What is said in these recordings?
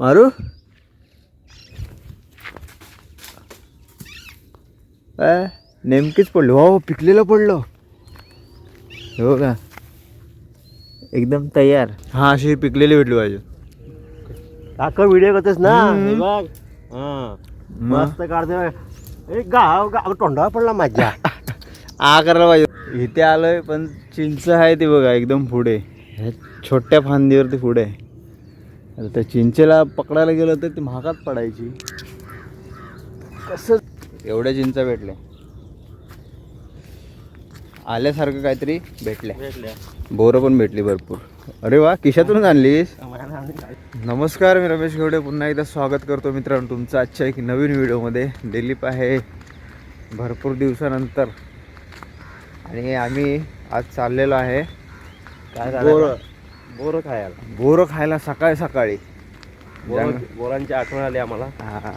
मारू? काय नेमकीच पडलो. हो पिकलेलं पडलं. हो का एकदम तयार. हा अशी पिकलेली भेटली पाहिजे. काका व्हिडिओ करतेस ना. हे बघ. हा? मस्त काढते एक गाव गाव तोंडावर पडला माझ्या. आ करायला पाहिजे. इथे आलोय पण चिंच आहे ती बघा एकदम पुढे. छोट्या फांदीवरती पुढे. आहे आता त्या चिंचेला पकडायला गेलं तर ती महागात पडायची. कसं? एवढ्या चिंचा भेटल्या. आल्यासारखं काहीतरी भेटल्या. बोरं पण भेटली भरपूर. अरे वा किशातून आणलीस? नमस्कार मी रमेश घेवडे पुन्हा एकदा स्वागत करतो मित्रांनो तुमचं आजच्या एक नवीन व्हिडिओमध्ये. दिलीप आहे भरपूर दिवसानंतर. आणि आम्ही आज चाललेलो आहे. काय बोरं. बोर खायला. बोरं खायला सकाळी सकाळी. बोर जंग- बोरांची आठवण आली आम्हाला. हा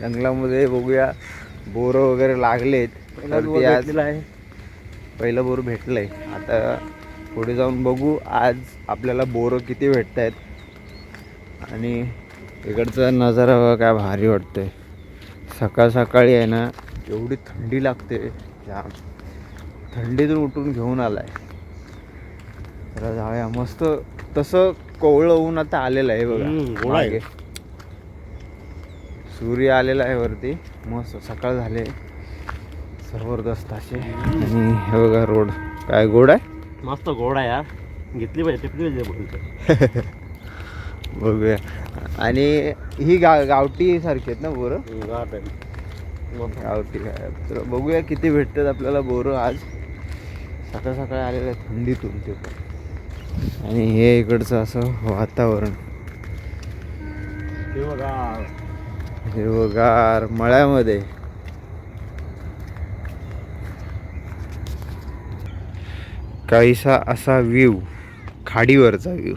जंगलामध्ये बघूया बोरं वगैरे लागलेत. पहिला तर बोर ते आज भेटलेला आहे. पहिलं बोर भेटलंय. आता पुढे जाऊन बघू आज आपल्याला बोरं किती भेटत आहेत आणि इकडचा नजारा बघा काय भारी वाटतोय. सकाळ सकाळी आहे ना एवढी थंडी लागते. जाम. थंडीतून उठून घेऊन आलाय. जाऊया मस्त तसं कोवळं ऊन आता आलेलं आहे बघा. मागे. सूर्य आलेला आहे वरती. मस्त सकाळ झाले. जबरदस्त असे. आणि हे बघा रोड. काय गोड आहे? मस्त गोड आहे यार. घेतली पाहिजे टिपली पाहिजे बोलतो बघूया. आणि ही गा गावठी सारखी आहेत ना बोरं. गावठी आहे. तर बघूया किती भेटतात आपल्याला बोरं आज. सकाळ सकाळी आलेलं आहे थंडीतून ते पण. आणि हे इकडचं असं वातावरण. हे बघा हिरवगार मळ्यामध्ये. काहीसा असा व्ह्यू खाडीवरचा व्ह्यू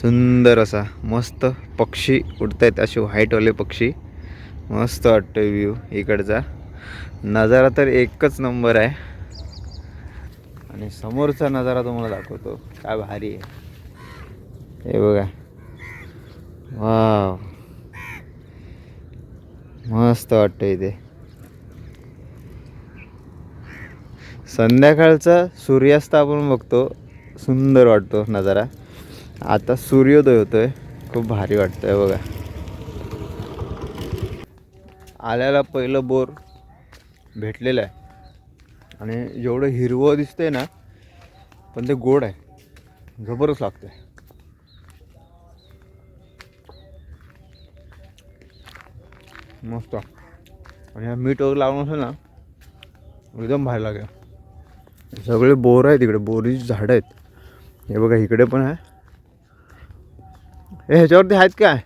सुंदर असा मस्त पक्षी उडतायत असे व्हाईटवाले पक्षी. मस्त वाटतो व्ह्यू इकडचा. नजारा तर एकच नंबर आहे. आणि समोरचा नजारा तुम्हाला दाखवतो. काय भारी आहे. हे बघा. वाव. मस्त वाटतं इथे. संध्याकाळचा सूर्यास्त आपण बघतो. सुंदर वाटतो नजारा. आता सूर्योदय होतोय. खूप भारी वाटतंय बघा. आल्याला पहिलं बोर भेटलेलं आहे. आणि जेवढं हिरवं दिसतंय ना पण ते गोड आहे. जबरच लागतंय. मस्त. आणि ह्या मीठ वगैरे लावून असेल ना एकदम भारी लागेल. सगळे बोर आहेत इकडे बोरीची झाडं आहेत. हे बघा इकडे पण आहे. हे ह्याच्यावरती आहेत काय?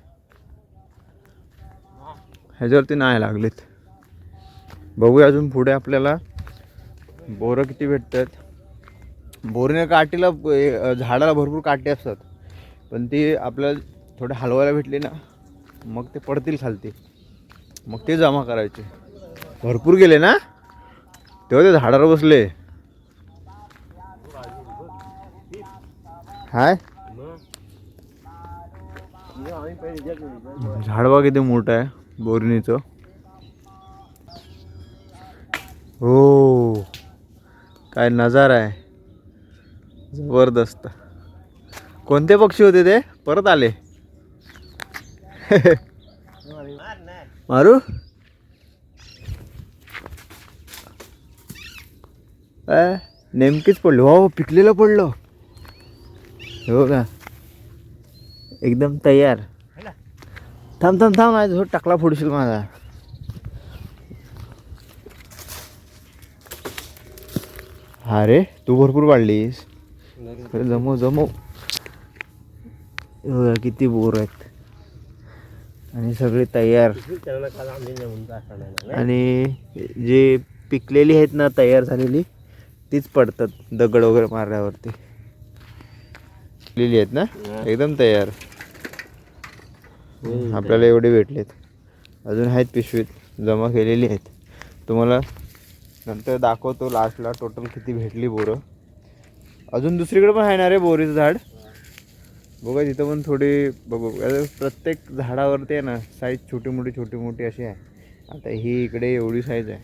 ह्याच्यावरती नाही लागलेत. बघूया अजून पुढे आपल्याला बोरं किती भेटतात? बोरीने काठीला झाडाला भरपूर काटे असतात. पण ती आपल्याला थोडे हलवायला भेटली ना मग ते पडतील खालती. मग ते जमा करायचे. भरपूर गेले ना? तेव्हा ते झाडावर बसले. हाय. झाड बघा किती मोठं आहे बोरणीचं हो. काय नजारा आहे. जबरदस्त. कोणते पक्षी होते ते? परत आले. मारू? अ, नेमकीच पडलो. हो, हो पिकलेलं पडलो. हो का? एकदम तयार. थांब थांब थांब माझा हो टाकला फोडशील माझा. हा रे तू भरपूर वाढलीस. खरं जमव जमव. बघा किती बोर आहेत. आणि सगळे तयार. आणि जे पिकलेली आहेत ना तयार झालेली तीच पडतात दगड वगैरे मारल्यावरती. पिकलेली आहेत ना? एकदम तयार. आपल्याला एवढे भेटलेत. अजून आहेत पिशवीत जमा केलेली आहेत. तुम्हाला नंतर दाखवतो लास्टला टोटल किती भेटली बोरं. अजून दुसरीकडे पण आहे ना रे बोरीचं झाड. बघा तिथं पण थोडी बघू प्रत्येक झाडावरती आहे ना साईज छोटी मोठी छोटी मोठी अशी आहे. आता ही इकडे एवढी साईज आहे.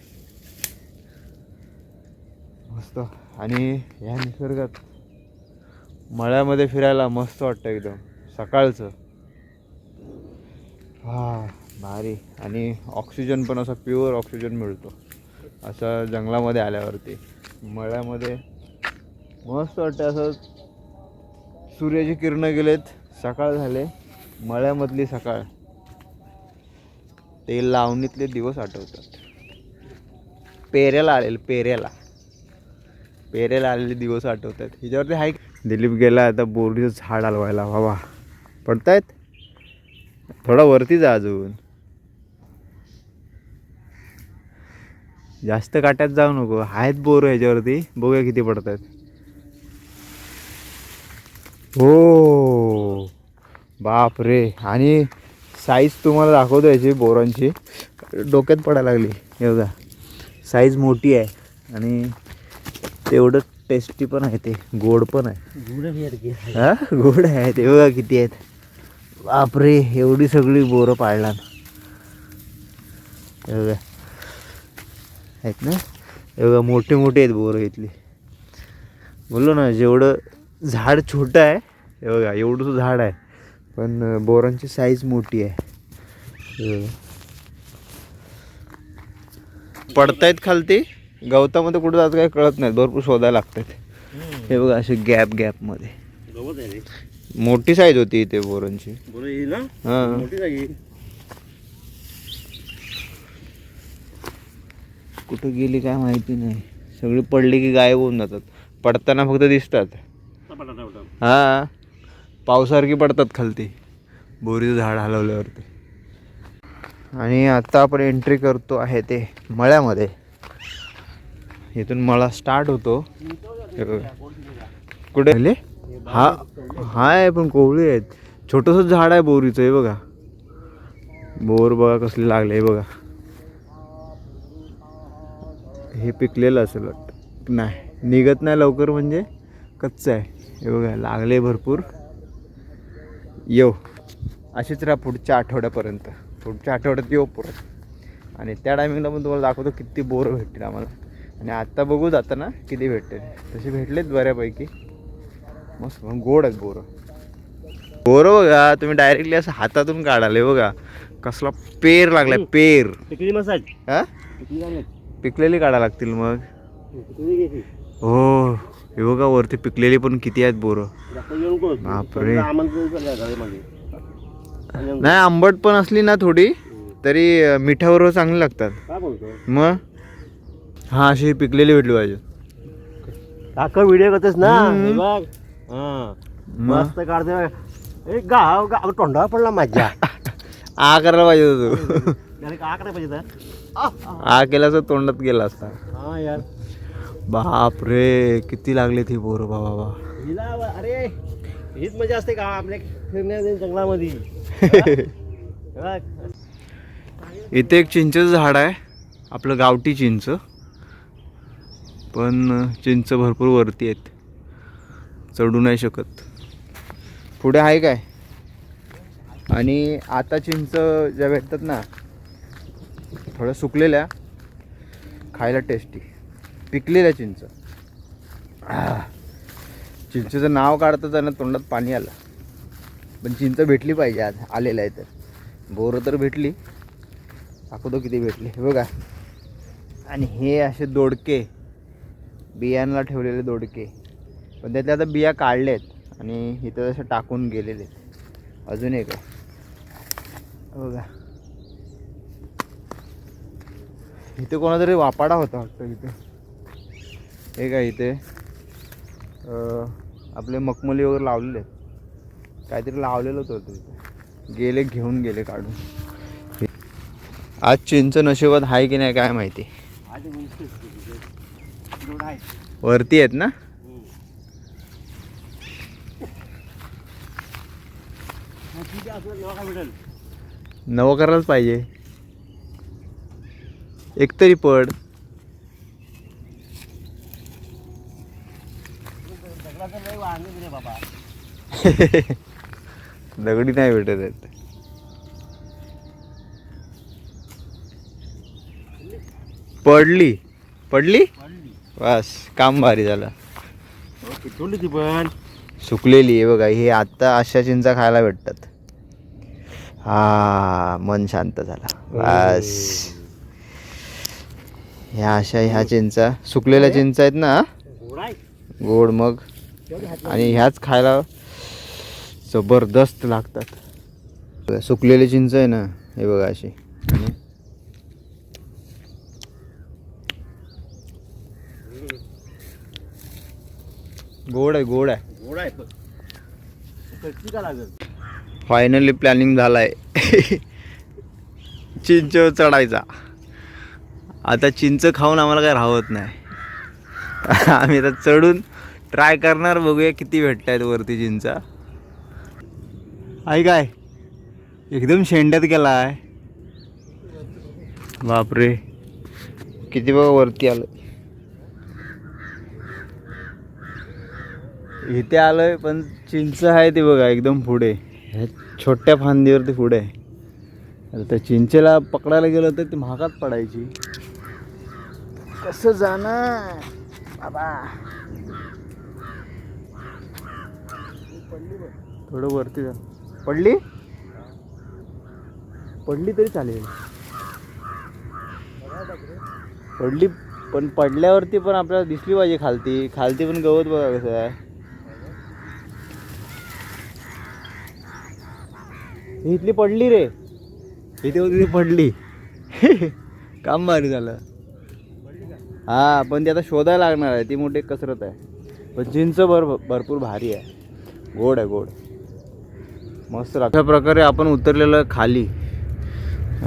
मस्त. आणि ह्या निसर्गात मळ्यामध्ये फिरायला मस्त वाटतं एकदम. सकाळचं. हा भारी. आणि ऑक्सिजन पण असा प्युअर ऑक्सिजन मिळतो. असं जंगलामध्ये आल्यावरती. मळ्यामध्ये मस्त वाटतं असं. सूर्याची किरणं गेलेत. सकाळ झाले. मळ्यामधली सकाळ. ते लावणीतले दिवस आठवतात. पेऱ्याला आलेले पेऱ्याला. पेऱ्याला आलेले दिवस आठवतात. ह्याच्यावरती हाय. दिलीप गेला आता बोरीचं झाड हलवायला. बाबा पडतायत? थोडा वरती जा अजून. जास्त काट्यात जाऊ नको. आहेत बोर ह्याच्यावरती. बघूया किती पडतात. हो. बाप रे आणि साईज तुम्हाला दाखवतो याची बोरांची. डोक्यात पडायला लागली. हे बघा. साईज मोठी आहे. आणि तेवढं टेस्टी पण आहे ते. गोड पण आहे. हा? गोड आहे. ते बघा किती आहेत. बापरे. एवढी सगळी बोरं पाळला हे बघा. आहेत ना? बघा मोठे मोठे आहेत बोरं इथली. बोललो ना जेवढं झाड छोटं आहे हे बघा एवढंसं झाड आहे. पण बोरांची साईज मोठी आहे. हे. पडतायत खालती. गवतामध्ये कुठं जात काय कळत नाही भरपूर शोधायला लागतात हे बघा असे गॅप गॅपमध्ये मोठी साईज होती इथे बोरांची. हा मोठी जागी कुठं गेली काय माहिती नाही. सगळी पडली की गायब होऊन जातात. पडताना फक्त दिसतात. हां. हा पावसारखी पडतात खालती. बोरीचं झाड हलवल्यावरती. आणि आता आपण एंट्री करतो आहे ते मळ्यामध्ये. इथून मळा स्टार्ट होतो. हे बघा. कुठे? हा हा. आहे पण कोवळी आहेत. छोटंसं झाड आहे बोरीचं हे बघा. बोर बघा कसले लागले हे बघा. हे पिकलेलं असेल वाटतं. नाही निघत नाही लवकर म्हणजे कच्चं आहे. हे बघा लागले भरपूर. येऊ. अशीच राहा पुढच्या आठवड्यापर्यंत. पुढच्या आठवड्यात येऊ परत. आणि त्या टायमिंगला पण तुम्हाला दाखवतो किती बोर भेटतील आम्हाला. आणि आत्ता बघू जाताना किती भेटतील. तसे भेटलेत बऱ्यापैकी. मस्त गोड आहेत बोरं. बोरं बघा तुम्ही डायरेक्टली असं हातातून काढाल बघा. कसला पेर लागलाय पेर. मसाज. हा? पिकलेली काढा लागतील मग. हो हे बघा वरती पिकलेली पण किती आहेत बोरं. बापरे. नाही आंबट पण असली ना थोडी तरी मिठाबरोबर चांगली लागतात. मग? हा अशी पिकलेली भेटली पाहिजे. काका व्हिडिओ करतेस ना? मस्त काढते गाव गाव तोंडावर पडला माझ्या. आ करायला पाहिजे तू. का करायला पाहिजे आ केला तर तोंडात गेला असता. हा यार. बाप रे किती लागले ती बोरं बाबा बा हिला अरे हीच मजा असते का? आपल्या फिरण्या जंगलामध्ये. हे. इथे एक चिंचेचं झाड आहे. आपलं गावठी चिंच. पण चिंच भरपूर वरती आहेत. चढू नाही शकत. पुढे आहे काय? आणि आता चिंच ज्या भेटतात ना थोड्या सुकलेल्या खायला टेस्टी पिकलेल्या चिंच. चिंचेचं नाव काढतं त्यांना तोंडात पाणी आलं. पण चिंच भेटली पाहिजे आज आलेलं आहे तर. बोरं तर भेटली. दाखवतो किती भेटली. हे बघा. आणि हे असे दोडके. बियांना ठेवलेले दोडके. पण त्यातले आता बिया काढले आहेत आणि इथं तसे टाकून गेलेले. आहेत. अजून एक बघा. इथे कोणातरी वापाडा होता वाटतं इथे. हे काय इथे? आपले मखमली वगैरे लावलेले आहेत. काहीतरी लावलेलं होतं इथे. गेले घेऊन गेले काढून. आज चिंच नशिबात आहे की नाही काय माहिती. वरती आहेत ना? नवं करायलाच पाहिजे. एक तरी पड. दगडी नाही भेटत आहेत. पडली. पडली? बस काम भारी झालं. ती पण सुकलेली आहे बघा हे आत्ता अशा चिंचा खायला भेटतात. हा मन शांत झाला. बस ह्या अशा ह्या चिंचा. सुकलेल्या चिंचा आहेत ना? गोड मग. आणि ह्याच खायला जबरदस्त लागतात. सुकलेली चिंच आहे ना हे बघा अशी. गोड आहे गोड आहे. गोड आहे फायनली प्लॅनिंग झालं आहे चिंचेवर चढायचा आता चिंच खाऊन आम्हाला काय राहत नाही. आम्ही आता चढून ट्राय करणार बघूया किती भेटत आहेत वरती चिंचा. आई काय? एकदम शेंड्यात गेला आहे बापरे. किती बघा वरती आलं. इथे आलोय पण चिंच आहे ते बघा एकदम पुढे. ह्या छोट्या फांदीवरती पुढे. आहे आता चिंचेला पकडायला गेलं तर ती महागात पडायची. कसं जाणार? बाबा. थोडं वरती जा. पडली? पडली तरी चालेल. पडली पण पडल्यावरती पण आपल्याला दिसली पाहिजे खालती. खालती पण गवत बघा कसं आहे. इथली पडली रे. इथे होती ती पडली. काम भारी झालं. हा पण ती आता शोधायला लागणार आहे. ती मोठी कसरत आहे. पण चिंच भर भरपूर भारी आहे. गोड आहे गोड. मस्त अशा प्रकारे आपण उतरलेलं आहे खाली.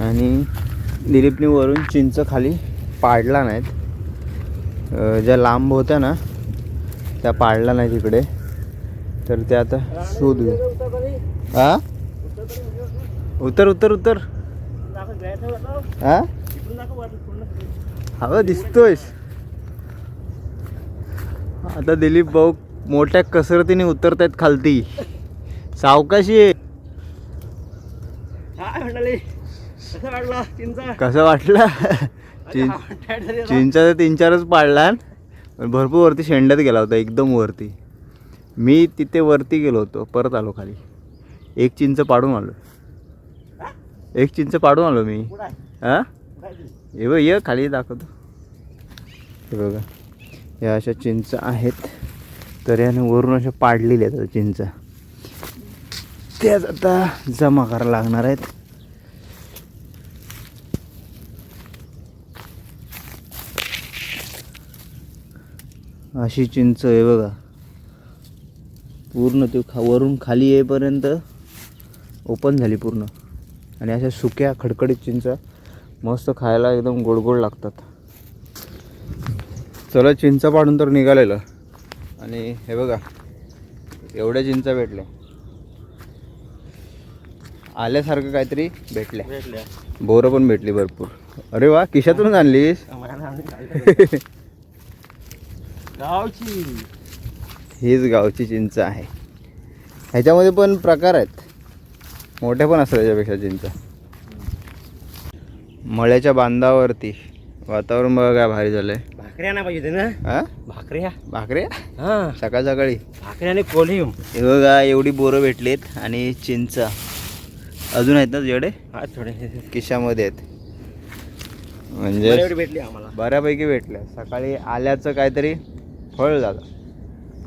आणि दिलीपनी वरून चिंच खाली पाडला नाहीत. ज्या लांब होत्या ना त्या पाडला नाही तिकडे तर त्या आता शोधू हा? उतर उतर उतर. हा? हवं दिसतोयस. आता दिलीप भाऊ मोठ्या कसरतीने उतरतायत खालती. सावकाशी आहे काय म्हणाले? कसं काढला चिंचा? कसं वाटलं चिं चिंचा तर तीन चारच पाडला. पण भरपूर वरती शेंड्यात गेला होता एकदम वरती. मी तिथे वरती गेलो होतो परत आलो खाली. एक चिंच पाडून आलो. एक चिंच पाडून आलो मी. हा? हे बघ ये खाली दाखवतो. हे बघा. या अशा चिंच आहेत. तर याने वरून अशा पाडलेल्या आहेत चिंच. त्याच आता जमा करायला लागणार आहेत. अशी चिंच आहे बघा. पूर्ण ते खा वरून खाली येईपर्यंत ओपन झाली पूर्ण. आणि अशा सुक्या खडखडीत चिंच. मस्त खायला एकदम गोड गोड लागतात. चला चिंच पाडून तर निघालेलं. आणि हे बघा एवढ्या चिंचा भेटल्या आल्यासारखं काहीतरी भेटल्या भेटल्या बोरं पण भेटली भरपूर. अरे वा किशातून आणलीस? गावची. हीच गावची चिंच आहे. ह्याच्यामध्ये पण प्रकार आहेत. मोठ्या पण असतात त्याच्यापेक्षा चिंच. मळ्याच्या बांधावरती वातावरण बघा काय भारी झालंय. भाकऱ्या ना पाहिजे ना? हा? भाकऱ्या? भाकरे हा. सकाळ सकाळी भाकऱ्या आणि कोलिम हे बघा एवढी बोरं भेटलीत आणि चिंच. अजून आहेत ना तुझ्याकडे? हा थोडे. किशामध्ये आहेत. म्हणजे भेटली आम्हाला. बऱ्यापैकी भेटल्या. सकाळी आल्याचं काहीतरी फळ झालं.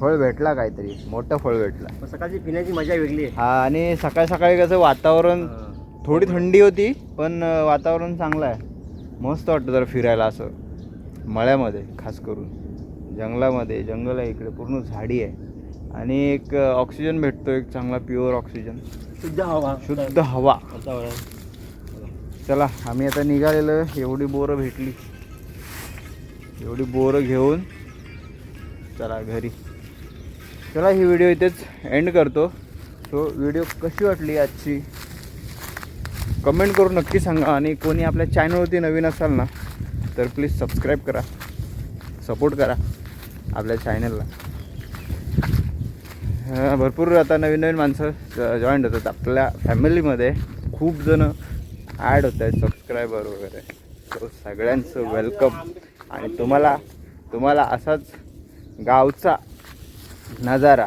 फळ भेटला काहीतरी. मोठं फळ भेटला. पण सकाळची पिण्याची मजा वेगळी आहे. हा आणि सकाळी सकाळी कसं वातावरण. थोडी थंडी होती पण वातावरण चांगलं आहे. मस्त वाटतं जरा फिरायला असं. मळ्यामध्ये खास करून. जंगलामध्ये जंगल आहे इकडे पूर्ण झाडी आहे. आणि एक ऑक्सिजन भेटतो एक चांगला प्युअर ऑक्सिजन. शुद्ध हवा. शुद्ध हवा. चला आम्ही आता निघालेलो. एवढी बोरं भेटली. एवढी बोरं घेऊन चला घरी. चला ही व्हिडिओ इथेच एंड करतो. सो व्हिडिओ कशी वाटली आजची? कमेंट करून नक्की सांगा आणि कोणी आपल्या चॅनलवरती नवीन असाल ना तर प्लीज सबस्क्राईब करा सपोर्ट करा आपल्या चॅनलला. भरपूर आता नवीन नवीन माणसं जॉईन होतात. आपल्या फॅमिलीमध्ये खूप जण ॲड होत आहेत सबस्क्रायबर वगैरे. सो सगळ्यांचं वेलकम आणि तुम्हाला तुम्हाला असाच गावचा नजारा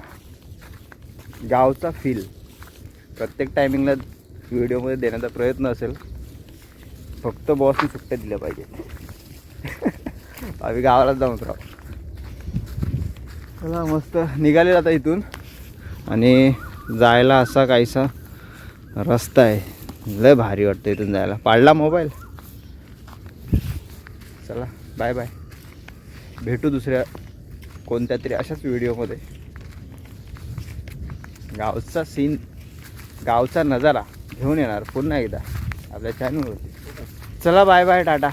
गावचा फील प्रत्येक टायमिंगला व्हिडिओमध्ये देण्याचा प्रयत्न असेल फक्त बॉसने सुट्ट्या दिल्या पाहिजे आम्ही गावालाच जाऊन राहू चला मस्त निघाले आता इथून. आणि जायला असा काहीसा रस्ता आहे. लय भारी वाटतं इथून जायला. पाडला मोबाईल? चला बाय बाय भेटू दुसऱ्या कोणत्या तरी अशाच व्हिडिओमध्ये. गावचा सीन गावचा नजारा. घेऊन येणार पुन्हा एकदा आपल्या चॅनलवरती चला बाय बाय टाटा.